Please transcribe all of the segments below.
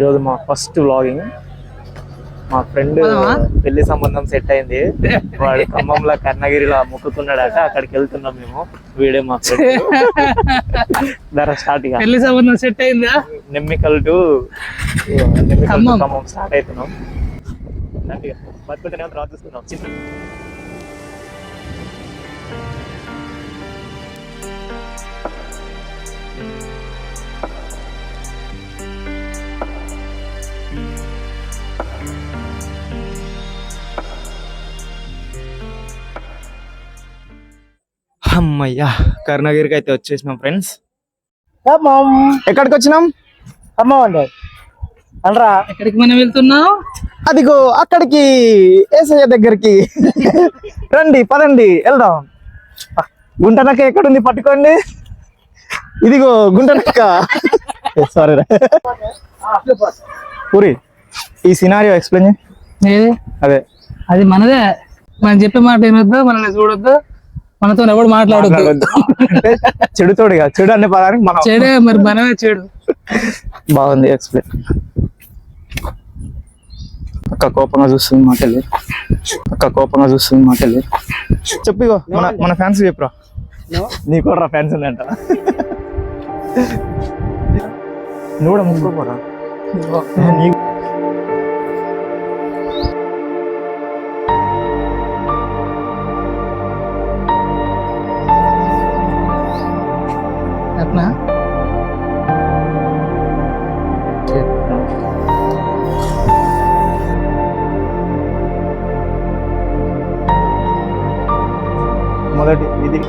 ఈరోజు మా first vlogging. మా ఫ్రెండ్? పెళ్ళి సంబంధం సెట్ అయింది. వాడు ఖమ్మంలో కర్ణగిరిలో మొక్కుకున్నాడట అక్కడికి వెళ్తున్నాం మేము. వీడే మా ఫ్రెండ్ ధర స్టార్ట్ పెళ్ళి సంబంధం సెట్ అయిందా? నెమ్మికల్ టు ఖమ్మం. స్టార్ట్ అవుతున్నాం. తర్వాత చూస్తున్నాం చిన్న అమ్మయ్యా కర్ణగిరికి అయితే వచ్చేసినాం ఫ్రెండ్స్ ఎక్కడికి వచ్చినాం ఖమ్మం అండి అనరా ఎక్కడికి మనం వెళ్తున్నాం? అదిగో అక్కడికి ఏసయ్య దగ్గరికి. రండి పదండి వెళ్దాం. గుంటనక్క ఎక్కడుంది పట్టుకోండి. ఇదిగో గుంటనక్క. సారీ పూరి ఈ సినారియో ఎక్స్ప్లెయిన్ ఏది? అదే. అది మనదే. మనం చెప్పే మాట వినొద్దు మనల్ని చూడొద్దు. మనతో ఎవడు మాట్లాడొద్దు. చెడుతోడు చెడు అనే పదానికి మనం చెడే మరి మనమే చెడు. బాగుంది ఎక్స్ప్లెయిన్ అక్క కోపంగా చూస్తుంది మాకెళ్ళి అక్క కోపంగా చూస్తుంది మాకెళ్ళి చెప్పు ఇగో మన మన ఫ్యాన్స్ చెప్పురా. నీకు కూడా ఫ్యాన్స్ ఉందంట నువ్వు కూడా ముసుకోపోరా నీ అట్లా మొదటి ఇది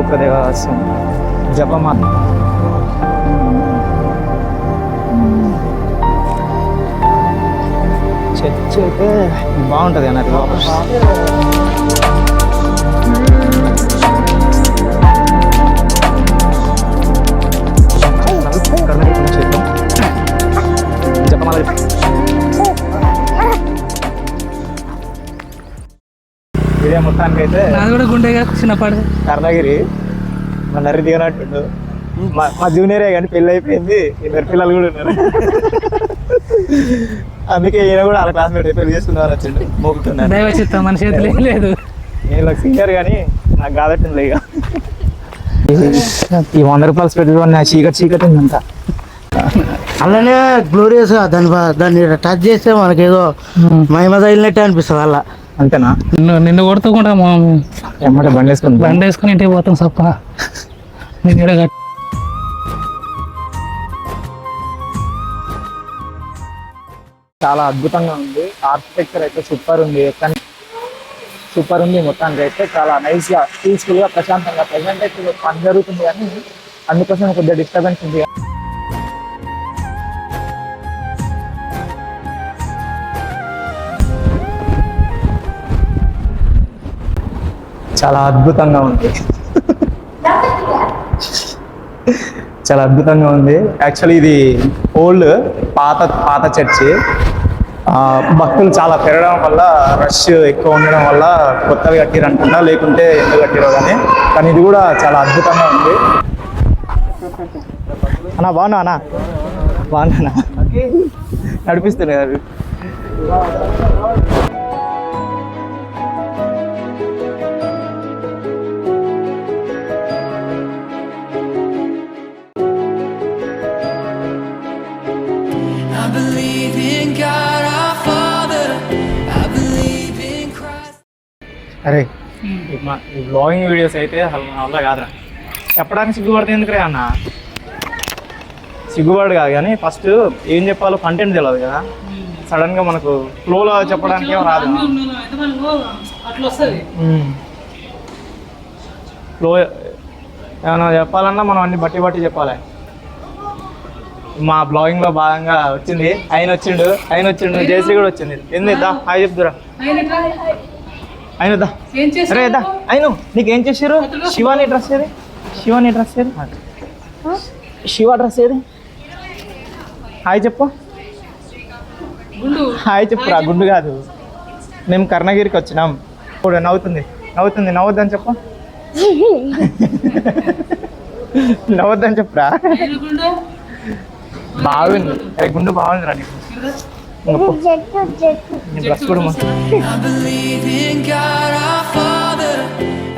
ఒక దేవాసం జపమాన్ చర్చ అయితే బాగుంటుంది అన్నది మొత్తానికి అయితే నాది కూడా గుండెగా చిన్నపాడు కర్ణగిరి. మా నర్రి దిగనట్టుండు. మా మా జూనియరే కానీ పెళ్ళి అయిపోయింది. ఇద్దరు పిల్లలు కూడా ఉన్నారు. అందుకే ఈయన కూడా వాళ్ళ క్లాస్మేట్ పెళ్ళి చేసుకున్నారు వచ్చిండు. మోగుతున్నారు దైవ చిత్తం మన చేతిలో ఏం లేదు. నేను సీనియర్ కానీ నాకు కాదట్టింది ఇక. ఈ వంద రూపాయలు పెట్టుకుని చీకటి చీకటి ఉందంట అలానే గ్లోరియస్ బా- దాన్ని టచ్ చేస్తే మనకేదో మహిమ తగిలినట్టే అనిపిస్తుంది అలా. అంతేనా? నిన్ను నిన్ను కొడుతుకుండా ఎమ్మట బండి వేసుకుని బండి వేసుకుని ఇంటికి పోతాం సప్ప. నేను కట్- చాలా అద్భుతంగా ఉంది. ఆర్కిటెక్చర్ అయితే సూపర్ ఉంది. కానీ సూపర్ ఉంది మొత్తానికి అయితే చాలా నైస్గా పీస్ఫుల్గా ప్రశాంతంగా ప్రజెంట్ అయితే పని జరుగుతుంది కానీ అందుకోసం కొద్దిగా డిస్టర్బెన్స్ ఉంది. చాలా అద్భుతంగా ఉంది. చాలా అద్భుతంగా ఉంది. యాక్చువల్లీ ఇది ఓల్డ్ పాత పాత చర్చి. భక్తులు చాలా పెరగడం వల్ల రష్ ఎక్కువ ఉండడం వల్ల కొత్తవి కట్టిరు అనుకుంటా లేకుంటే ఎందుకు కట్టిరో కానీ కానీ ఇది కూడా చాలా అద్భుతంగా ఉంది. అన్నా బాగున్నా అన్నా? బాగున్నా నడిపిస్తున్నారు అరే ఈ బ్లాగింగ్ వీడియోస్ అయితే వల్ల కాదురా. చెప్పడానికి సిగ్గుపడితే ఎందుకురే అన్న? సిగ్గుపడు కాదు కానీ ఫస్ట్ ఏం చెప్పాలో కంటెంట్ తెలియదు కదా. సడన్గా మనకు ఫ్లోలో చెప్పడానికి ఏం రాదు. ఫ్లో ఏమైనా చెప్పాలన్నా మనం అన్ని బట్టి బట్టి చెప్పాలి. మా బ్లాగింగ్లో భాగంగా వచ్చింది. ఆయన వచ్చిండు ఆయన వచ్చిండు జయశ్రీ కూడా వచ్చింది. దా హాయ్ చెప్తురా. ఆయన దా. ఏం అరే దా. అయిను నీకేం చేసారు శివాని డ్రెస్ ఏది? శివాని డ్రెస్ ఏది? శివ డ్రెస్ ఏది? హాయ్ చెప్పు. హాయ్ చెప్పురా గుండు కాదు. మేము కర్ణగిరికి వచ్చినాం. ఇప్పుడు నవ్వుతుంది. నవ్వుతుంది నవ్వద్దని చెప్పు. నవ్వద్దని చెప్పురా. బాగుంది. అరే గుండు బాగుంది రా నీకు I believe in God, our Father.